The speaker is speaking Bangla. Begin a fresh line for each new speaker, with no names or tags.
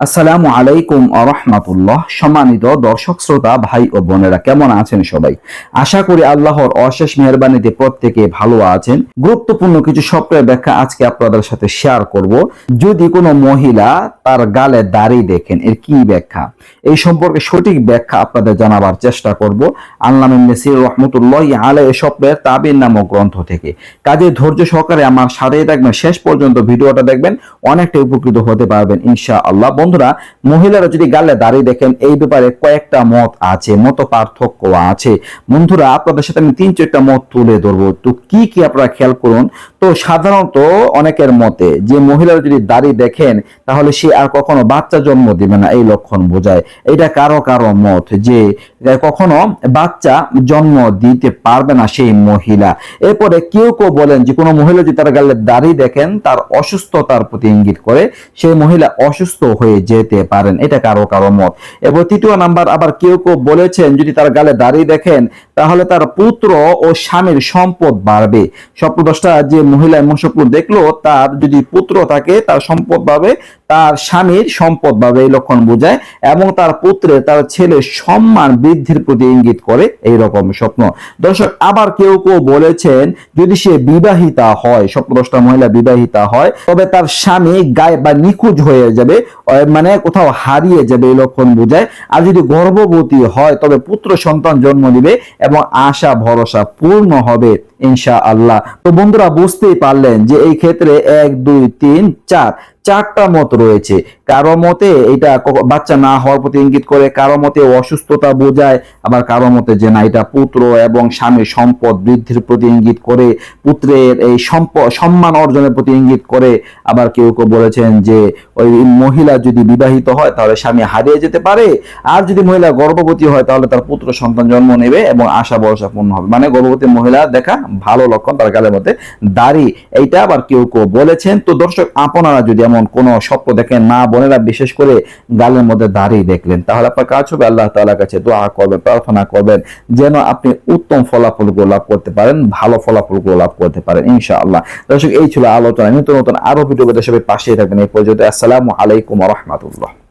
আসসালামু আলাইকুম আরহামাতুল্লাহ সম্মানিত দর্শক, শ্রোতা, ভাই ও বোনেরা, কেমন আছেন সবাই? আশা করি আল্লাহর অশেষ মেহরবানিতে প্রত্যেকে ভালো আছেন। গুরুত্বপূর্ণ কিছু স্বপ্নের ব্যাখ্যা আজকে আপনাদের সাথে শেয়ার করব। যদি কোনো মহিলা তার গালে দাড়ি দেখেন, এর কি ব্যাখ্যা? এই সম্পর্কে সঠিক ব্যাখ্যা আপনাদের জানাবার চেষ্টা করব। আল্লাহ নসির রহমতুল্লাহ আলে এ স্বপ্নের তাবির নামক গ্রন্থ থেকে। কাজে ধৈর্য সহকারে আমার সাথেই থাকবেন। শেষ পর্যন্ত ভিডিওটা দেখবেন অনেকটা উপকৃত হতে পারবেন ইনশা আল্লাহ বন্ধুরা, মহিলারা যদি গালে দাঁড়িয়ে দেখেন, এই ব্যাপারে কয়েকটা মত আছে মত পার্থক্য আছে। বন্ধুরা, আপনাদের সাথে আমি তিন চারটা মত তুলে ধরবো। তো কি কি আপনারা খেয়াল করুন? তো সাধারণত অনেকের মতে যে মহিলারা যদি দাঁড়িয়ে দেখেন, তাহলে সে আর কখনো বাচ্চা জন্ম দিবে না, এই লক্ষণ বোঝায়। এটা কারও কারও মত যে কখনো বাচ্চা জন্ম দিতে পারবে না সেই মহিলা। এরপরে কেউ কেউ বলেন যে কোনো মহিলা যদি তার গালে দাঁড়িয়ে দেখেন, তার অসুস্থতার প্রতি ইঙ্গিত করে, সেই মহিলা অসুস্থ হয়ে যেতে পারেন। এটা কারও কারও মত। এবং তৃতীয় নাম্বার আবার কেউ কেউ বলেছেন, যদি তার গালে দাঁড়িয়ে দেখেন, তাহলে তার পুত্র ও স্বামীর সম্পদ বাড়বে। স্বপ্নদশটা যে মহিলা স্বপ্ন দেখল, তার যদি পুত্র থাকে, তার সম্পদ পাবে তার স্বামীর সম্পদ এই লক্ষণ বোঝায় এবং তার পুত্রের তার ছেলে সম্মান বৃদ্ধির প্রতি ইঙ্গিত করে এই রকম স্বপ্ন। দর্শক, আবার কেউ কেউ বলেছেন, যদি সে বিবাহিতা হয় স্বপ্নদশটা মহিলা বিবাহিতা হয়, তবে তার স্বামী গায়ে বা নিখোঁজ হয়ে যাবে মানে কোথাও হারিয়ে যাবে এই লক্ষণ বোঝায়। আর যদি গর্ভবতী হয়, তবে পুত্র সন্তান জন্ম দিবে এবং আশা, ভরসা পূর্ণ হবে ইনশা আল্লাহ তো বন্ধুরা, বুঝতেই পারলেন যে এই ক্ষেত্রে এক, দুই, তিন, চার চারটা মত রয়েছে। কারও মতে এটা বাচ্চা না হওয়ার প্রতি ইঙ্গিত করে, কারও মতে অসুস্থতা বোঝায়, আবার কারও মতে যে না, এটা পুত্র এবং স্বামীর সম্পদ বৃদ্ধির প্রতি ইঙ্গিত করে, পুত্রের এই সম্পদ সম্মান অর্জনের প্রতি ইঙ্গিত করে। আবার কেউ কেউ বলেছেন যে, ওই মহিলা যদি বিবাহিত হয়, তাহলে স্বামী হারিয়ে যেতে পারে। আর যদি মহিলা গর্ভবতী হয়, তাহলে তার পুত্র সন্তান জন্ম নেবে এবং আশা ভরসা পূর্ণ হবে। মানে গর্ভবতী মহিলা দেখা ভালো লক্ষণ, তার গালের মধ্যে দাড়ি। এইটা আবার কেউ কেউ বলেছেন। তো দর্শক, আপনারা যদি এমন কোনো স্বপ্ন দেখেন মা বোনেরা বিশেষ করে গালের মধ্যে দাঁড়িয়ে দেখলেন। তাহলে আপনার কাজ হবে আল্লাহ তালার কাছে দোয়া করবেন, প্রার্থনা করবেন, যেন আপনি উত্তম ফলাফলগুলো লাভ করতে পারেন, ভালো ফলাফলগুলো লাভ করতে পারেন ইনশা আল্লাহ দর্শক, এই ছিল আলোচনা। নতুন নতুন আরও ভিডিও সবাই পাশে থাকবেন। এই পর্যন্ত আসসালামু আলাইকুম রহমতুল্লাহ।